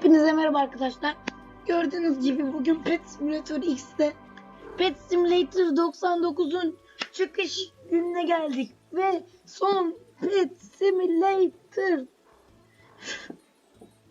Hepinize merhaba arkadaşlar. Gördüğünüz gibi bugün Pet Simulator X'te Pet Simulator 99'un çıkış gününe geldik. Ve son Pet Simulator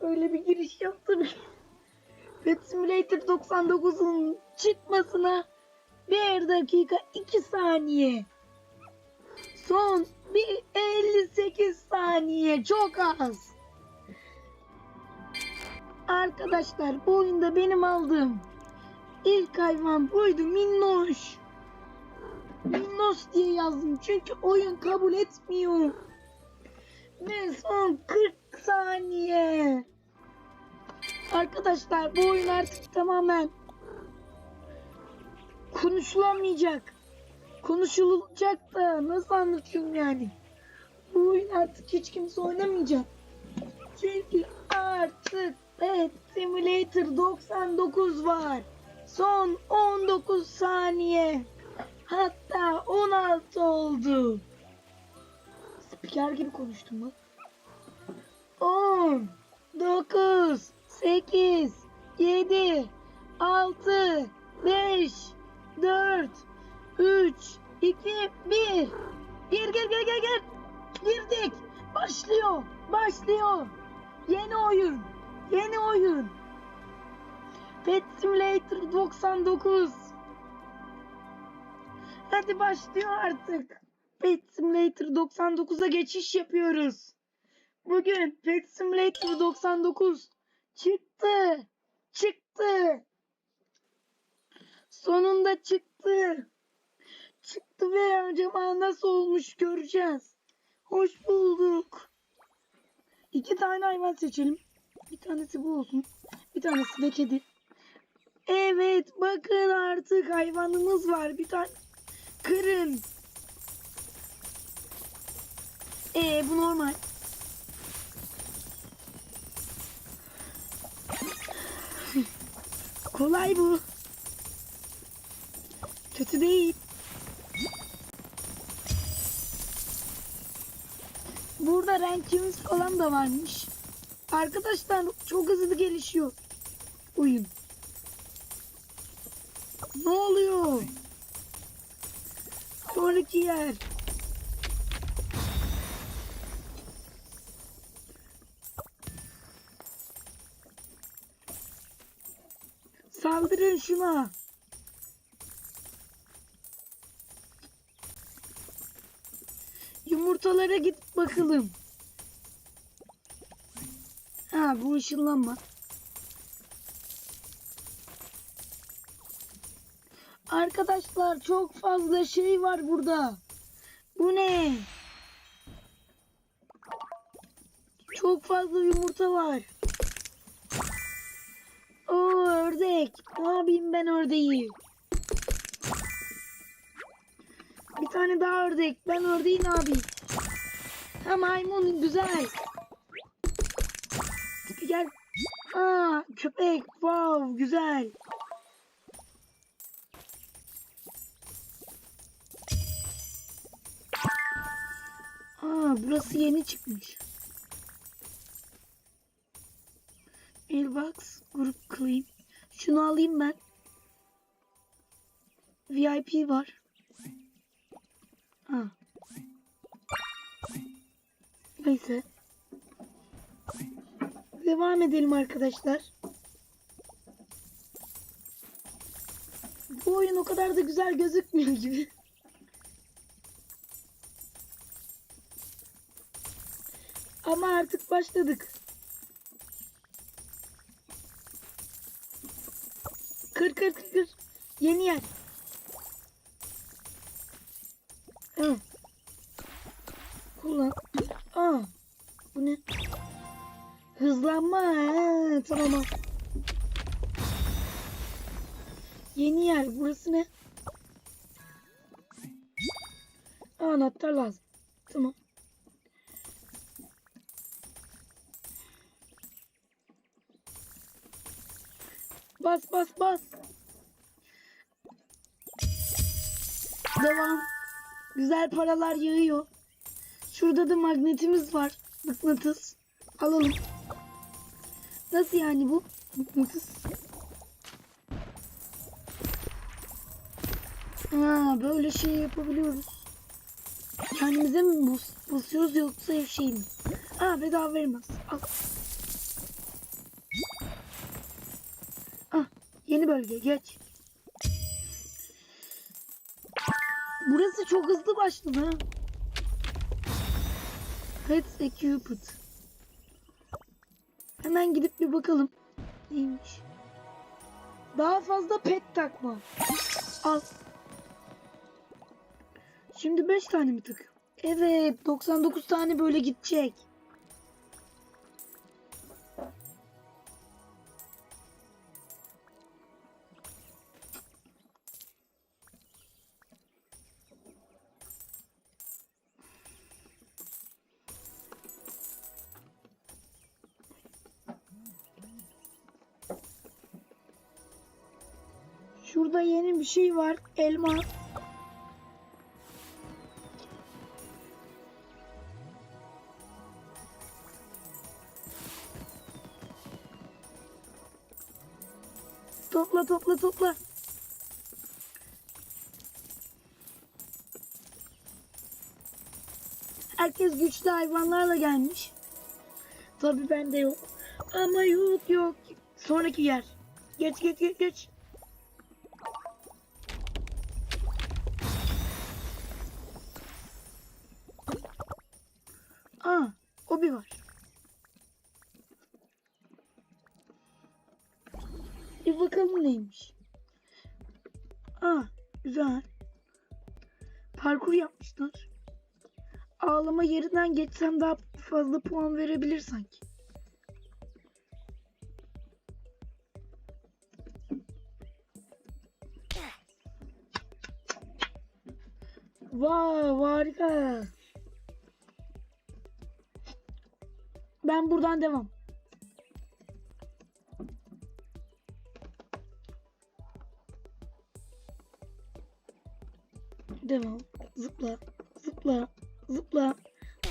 öyle bir giriş yaptım. Pet Simulator 99'un çıkmasına 1 dakika 2 saniye. Son bir 58 saniye çok az. Arkadaşlar bu oyunda benim aldığım ilk hayvan buydu Minnoş. Minnoş diye yazdım çünkü oyun kabul etmiyor. Ve son 40 saniye. Arkadaşlar bu oyun artık tamamen konuşulamayacak. Konuşulacak da nasıl anlatayım yani. Bu oyun artık hiç kimse oynamayacak. Çünkü artık Pet Simulator 99 var. Son 19 saniye. Hatta 16 oldu. Spiker gibi konuştum bak. 10, 9, 8, 7, 6, 5, 4, 3, 2, 1. Gir gir gir gir gir. Girdik. Başlıyor. Başlıyor. Yeni oyun. Yeni oyun. Pet Simulator 99. Hadi başlıyor artık. Pet Simulator 99'a geçiş yapıyoruz. Bugün Pet Simulator 99 çıktı. Çıktı. Sonunda çıktı. Çıktı ve acaba nasıl olmuş göreceğiz. Hoş bulduk. İki tane hayvan seçelim. Bir tanesi bu olsun. Bir tanesi de kedi. Evet bakın artık hayvanımız var. Bir tane kırın. Ee bu normal. Kolay bu. Kötü değil. Burada rankimiz falan da varmış. Arkadaşlar çok hızlı gelişiyor oyun. Ne oluyor? Sonraki yer. Saldırın şuna. Yumurtalara git bakalım. Ha bu ışınlanma. Arkadaşlar çok fazla şey var burada. Bu ne? Çok fazla yumurta var. Oo ördek. Ne yapayım ben ördeği? Bir tane daha ördek. Ben ördeği ne yapayım? Ha maymun güzel. Aa köpek. Wow güzel. Aa burası yeni çıkmış. Mailbox grup claim. Şunu alayım ben. VIP var. Ha. Neyse. Devam edelim arkadaşlar. Bu oyun o kadar da güzel gözükmüyor gibi. Ama artık başladık. Kır kır kır kır. Yeni yer. Aa, anahtar lazım. Tamam. Bas bas bas. Devam. Güzel paralar yağıyor. Şurada da magnetimiz var. Mıknatıs. Alalım. Nasıl yani bu? Mıknatıs. Ha, böyle şey yapabiliyoruz. Kendimize mi bus basıyoruz yoksa şey mi? Ha bedava vermez. Al. Ah yeni bölge geç. Burası çok hızlı başladı ha. Pets Equipment. Hemen gidip bir bakalım. Neymiş? Daha fazla pet takma. Al. Şimdi 5 tane mi takıyorum? Evet 99 tane böyle gidecek. Şurada yeni bir şey var. Elma. Topla topla topla. Herkes güçlü hayvanlarla gelmiş. Tabii bende yok. Ama yok yok. Sonraki yer. Geç geç geç geç. Aa, o bir var. Bir bakalım neymiş. Aa, güzel. Parkur yapmışlar. Ağlama yerinden geçsem daha fazla puan verebilir sanki. Vay harika. Ben buradan devam. Devam. Zıpla. Zıpla. Zıpla.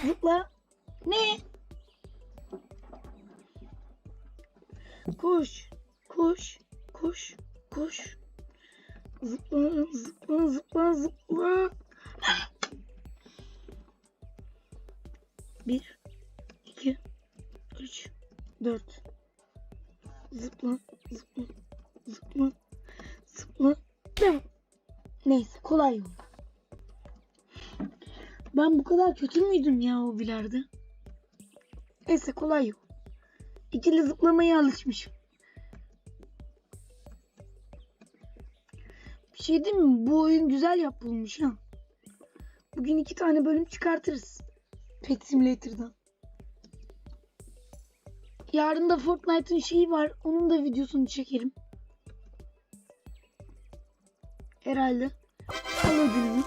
Zıpla. Ne? Koş. Koş. Koş. Koş. Zıpla. Zıpla. Zıpla. Zıpla. Bir. iki, Üç. Dört. Zıpla. Zıpla. Zıpla. Zıpla. Devam. Neyse kolay yol. Ben bu kadar kötü müydüm ya o bilerde? Neyse kolay yol. İkili zıplamaya alışmışım. Bir şey değil mi? Bu oyun güzel yapılmış ha. Bugün iki tane bölüm çıkartırız. Pet Simulator'dan. Yarın da Fortnite'ın şeyi var. Onun da videosunu çekelim. Herhalde. Al ödülünü.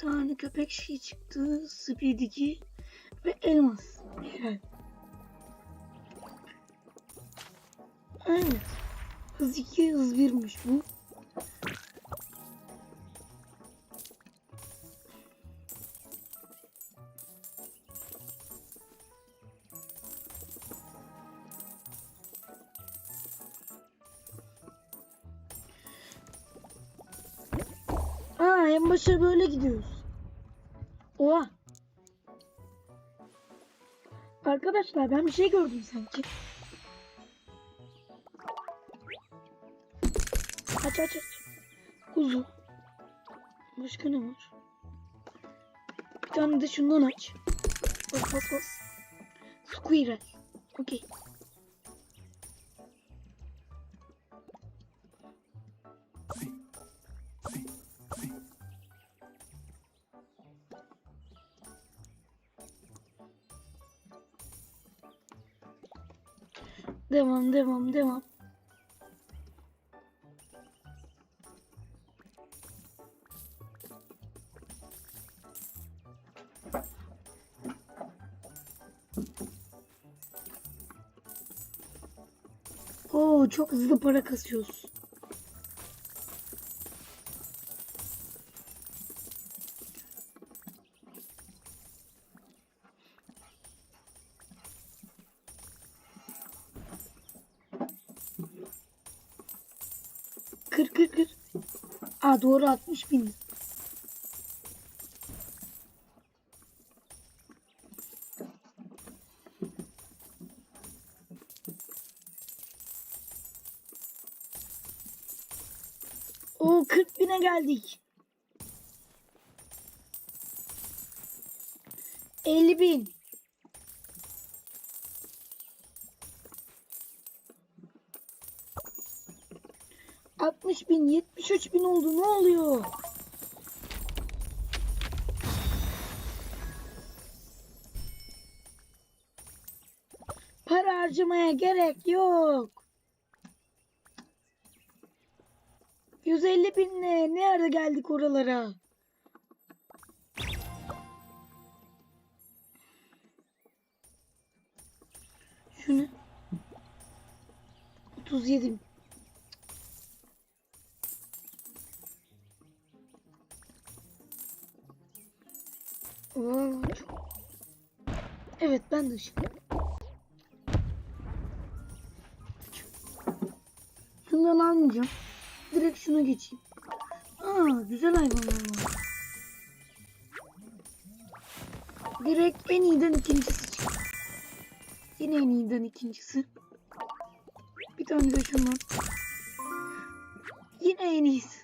Tane köpek şey çıktı. Speed 2 ve elmas. Herhalde. Evet. Hız 2 hız 1'miş bu. En başa böyle gidiyoruz. Oha. Arkadaşlar ben bir şey gördüm sanki. Aç aç aç. Kuzu. Başka ne var? Bir tane de şundan aç. Bas bas bas. Squirrel. Okey. Devam devam devam. Oo çok hızlı para kasıyoruz. Aa doğru 60 bin. O 40 bine geldik. 50 bin. Altmış bin, yetmiş üç bin oldu. Ne oluyor? Para harcamaya gerek yok. 150 binle ne ara geldik oralara? Şunu 37 bin. Evet ben de ışık. Şundan almayacağım. Direkt şuna geçeyim. Aa güzel hayvanlar var. Direkt en iyiden ikincisi çıktı. Yine en iyiden ikincisi. Bir tane de şundan. Yine en iyisi.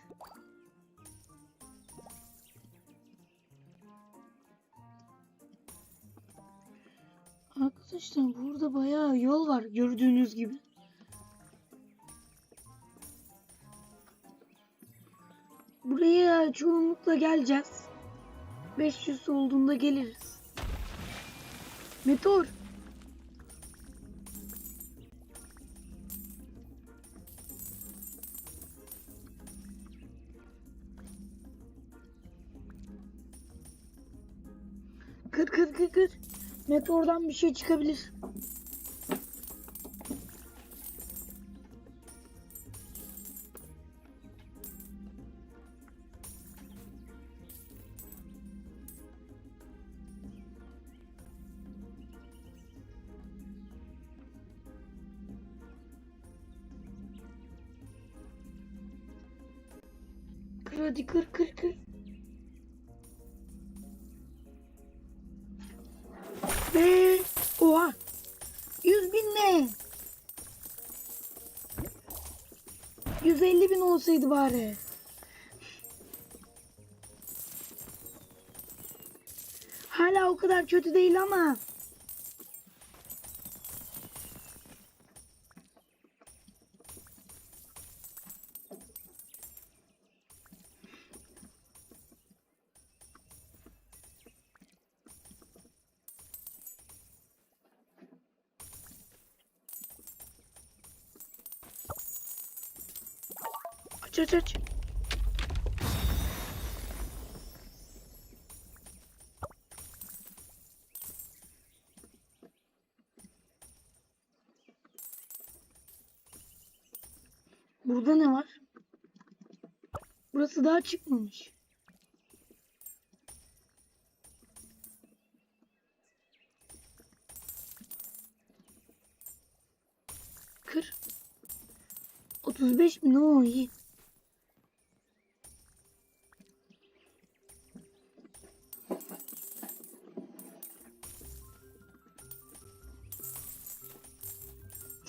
Arkadaşlar burada bayağı yol var gördüğünüz gibi. Buraya çoğunlukla geleceğiz. 500 olduğunda geliriz. Meteor. Kır kır kır kır. Meteordan bir şey çıkabilir. Hadi kır kır kır. Olsaydı bari. Hala o kadar kötü değil ama. Aç aç. Burada ne var? Burası daha çıkmamış. Kır. 35 mi? O iyi.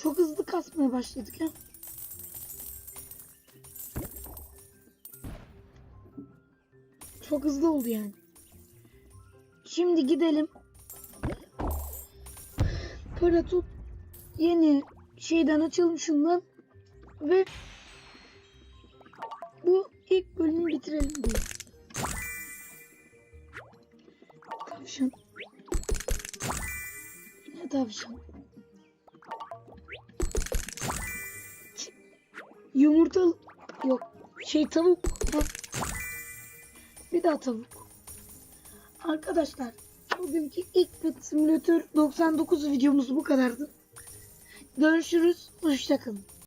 Çok hızlı kasmaya başladık ya. Çok hızlı oldu yani. Şimdi gidelim. Para tut. Yeni şeyden açalım şundan. Ve bu ilk bölümü bitirelim diye. Tavşan. Yine tavşan. Yumurta yok. Şey tavuk. Bir daha tavuk. Arkadaşlar bugünkü ilk Pet Simulator 99 videomuz bu kadardı. Görüşürüz. Hoşçakalın.